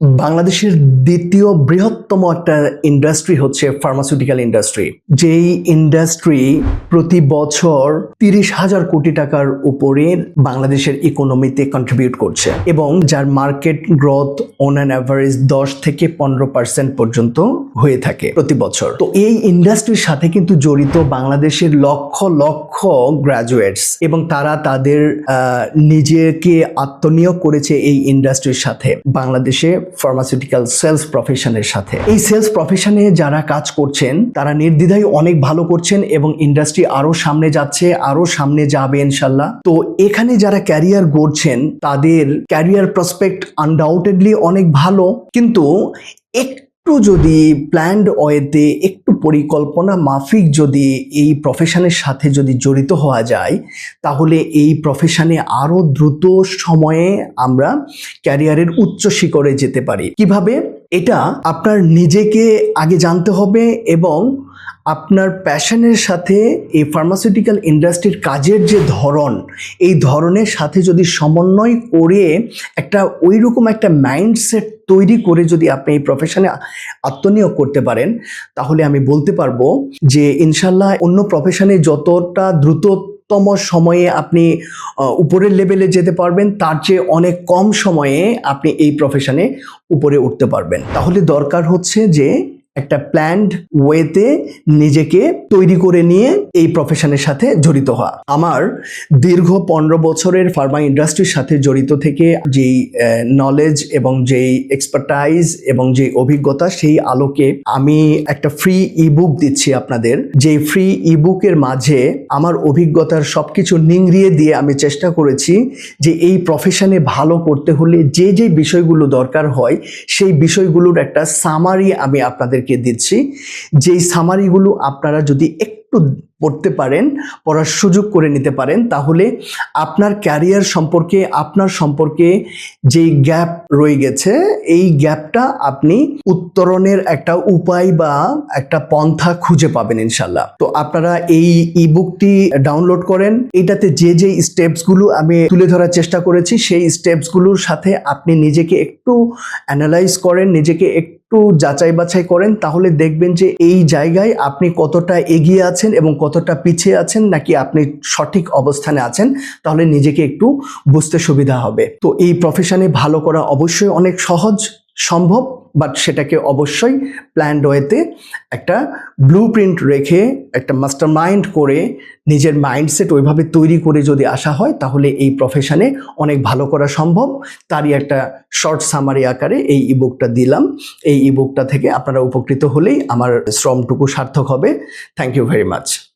বাংলাদেশের দ্বিতীয় বৃহত্তম একটা ইন্ডাস্ট্রি হচ্ছে ফার্মাসিউটিক্যাল ইন্ডাস্ট্রি যেই ইন্ডাস্ট্রি প্রতি বছর তিরিশ হাজার কোটি টাকার উপরে বাংলাদেশের ইকোনমিতে কন্ট্রিবিউট করছে এবং যার market growth on an average দশ থেকে পনেরো পার্সেন্ট পর্যন্ত হয়ে থাকে প্রতি বছর। তো এই ইন্ডাস্ট্রির সাথে কিন্তু জড়িত বাংলাদেশের লক্ষ লক্ষ গ্রাজুয়েটস এবং তারা তাদের নিজেকে আত্মনিয়োগ করেছে এই ইন্ডাস্ট্রির সাথে বাংলাদেশে ফার্মাসিউটিক্যাল সেলস প্রফেশনের সাথে। এই সেলস প্রফেশনে যারা কাজ করছেন, তারা নির্দ্বিধায় অনেক ভালো করছেন এবং ইন্ডাস্ট্রি আরও সামনে যাচ্ছে আরও সামনে যাবে ইনশাল্লাহ তো এখানে যারা ক্যারিয়ার গড়ছেন, তাদের ক্যারিয়ার প্রসপেক্ট আনডাউটেডলি অনেক ভালো। কিন্তু একটু যদি প্ল্যান্ড ওয়েতে একটু পরিকল্পনা মাফিক যদি এই প্রফেশনের সাথে যদি জড়িত হওয়া যায়, তাহলে এই প্রফেশনে আরও দ্রুত সময়ে আমরা ক্যারিয়ারের উচ্চ শিখরে যেতে পারি। কীভাবে? এটা আপনার নিজেকে আগে জানতে হবে এবং আপনার প্যাশনের সাথে এই ফার্মাসিউটিক্যাল ইন্ডাস্ট্রির কাজের যে ধরন, এই ধরনের সাথে যদি সমন্বয় করে একটা ওই রকম একটা মাইন্ডসেট তৈরি করে যদি আপনি এই প্রফেশনে আত্মনিয়োগ করতে পারেন, তাহলে আমি বলতে পারব যে ইনশাল্লাহ অন্য প্রফেশনে যতটা দ্রুত তম সময়ে আপনি উপরের লেভেলে যেতে পারবেন, তার চেয়ে অনেক কম সময়ে আপনি এই প্রফেশনে উপরে উঠতে পারবেন। তাহলে দরকার হচ্ছে যে একটা প্ল্যান্ড ওয়েতে নিজেকে তৈরি করে নিয়ে এই প্রফেশনের সাথে জড়িত হওয়া। আমার দীর্ঘ পনেরো বছরের ফার্মা ইন্ডাস্ট্রির সাথে জড়িত থেকে যেই নলেজ এবং যেই এক্সপার্টাইজ এবং যে অভিজ্ঞতা, সেই আলোকে আমি একটা ফ্রি ইবুক দিচ্ছি আপনাদের। যে ফ্রি ইবুকের মাঝে আমার অভিজ্ঞতার সব কিছু নিংড়িয়ে দিয়ে আমি চেষ্টা করেছি যে এই প্রফেশনে ভালো করতে হলে যে যে বিষয়গুলো দরকার হয়, সেই বিষয়গুলোর একটা সামারি আমি আপনাদেরকে দিচ্ছি। যেই সামারিগুলো আপনারা যদি একটু পড়তে পারেন, পড়ার সুযোগ করে নিতে পারেন, তাহলে আপনার ক্যারিয়ার সম্পর্কে, আপনার সম্পর্কে যেই গ্যাপ রয়ে গেছে, এই গ্যাপটা আপনি উত্তরণের একটা উপায় বা একটা পন্থা খুঁজে পাবেন ইনশাল্লাহ তো আপনারা এই ইবুকটি ডাউনলোড করেন। এটাতে যে যে স্টেপসগুলো আমি তুলে ধরার চেষ্টা করেছি, সেই স্টেপসগুলোর সাথে আপনি নিজেকে একটু অ্যানালাইজ করেন, নিজেকে একটু যাচাই বাছাই করেন, তাহলে দেখবেন যে এই জায়গায় আপনি কতটা এগিয়ে আছেন এবং কতটা পিছিয়ে আছেন নাকি আপনি সঠিক অবস্থানে আছেন, তাহলে নিজেকে একটু বুঝতে সুবিধা হবে। তো এই প্রফেশনে ভালো করা অবশ্যই অনেক সহজ। সম্ভব বাট সেটাকে অবশ্যই প্ল্যান্ড ওয়েতে একটা ব্লু প্রিন্ট রেখে, একটা মাস্টার মাইন্ড করে নিজের মাইন্ডসেট ওইভাবে তৈরি করে যদি আসা হয়, তাহলে এই প্রফেশনে অনেক ভালো করা সম্ভব। তারই একটা শর্ট সামারি আকারে এই ইবুকটা দিলাম। এই ইবুকটা থেকে আপনারা উপকৃত হলেই আমার শ্রমটুকু সার্থক হবে। Thank you very much